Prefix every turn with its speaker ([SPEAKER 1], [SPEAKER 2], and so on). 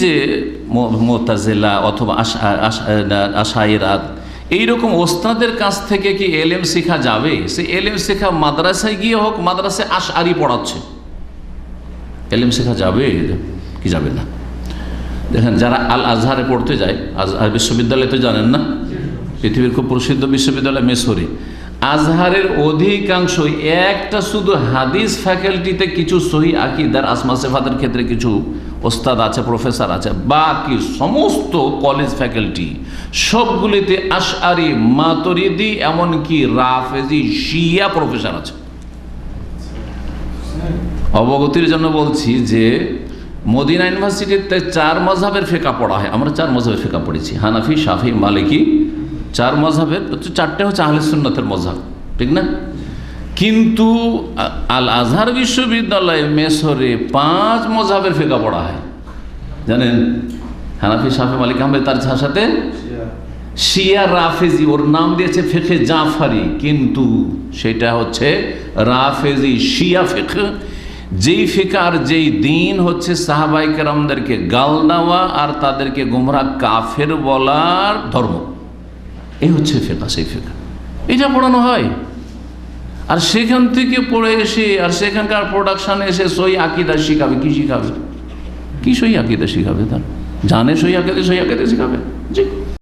[SPEAKER 1] যে মোতাজেলা অথবা আশা- আশা- আশাইরাত, এইরকম ওস্তাদের কাছ থেকে কি এলেম শেখা যাবে? সে এলেম শেখা মাদ্রাসায় গিয়ে হোক, মাদ্রাসায় আশারি পড়াচ্ছে। এলেম শেখা যাবে? কি যাবে না? দেখেন, যারা আল আজহারে পড়তে যায় আজহার বিশ্ববিদ্যালয় তো জানেন না? পৃথিবীর খুব প্রসিদ্ধ বিশ্ববিদ্যালয় মেসরি। আজহারের অধিকাংশ একটা শুধু হাদিস ফ্যাকাল্টিতে কিছু সহি আকিদার, আসমা সেফাদের ক্ষেত্রে কিছু ওস্তাদ আছে প্রফেসর আছে, বাকি সমস্ত কলেজ ফ্যাকাল্টি সবগুলিতে আশআরি, মাতরিদি, এমনকি রাফেজি, শিয়া প্রফেসর আছে। অবগতির জন্য বলছি যে, মদিনা ইউনিভার্সিটিতে চার মজাবের ফেকা পড়া হয়। আমরা চার মজাবের ফেকা পড়েছি। হানাফি, শাফি, মালিকি চার মজাবের চারটে হচ্ছে আহলে সুন্নতের মজাব ঠিক না? কিন্তু আল আজহার বিশ্ববিদ্যালয়ে মেসরে পাঁচ মজাবের ফেকা পড়া হয়। জানেন? হানাফি, শাফি, মালিক আহমেদ তার সাথে শিয়া, রাফেজি, ওর নাম দিয়েছে ফেখে জাফারি, কিন্তু সেটা হচ্ছে রাফেজি শিয়া ফেখ যেই ফিকার যেই দিন হচ্ছে সাহাবাই কেরামদেরকে গাল দেওয়া আর তাদেরকে গুমরা কাফের বলার ধর্ম। এই হচ্ছে ফেকা সেই ফেকা। এটা পড়ানো হয়। আর সেখান থেকে পড়ে এসে, আর সেখানকার প্রোডাকশানে এসে সই আকিদা শিখাবে, কি শিখাবে? কি সই আকিদা শিখাবে তার? জানে সই আকিদা সই আকিদা শিখাবে? জি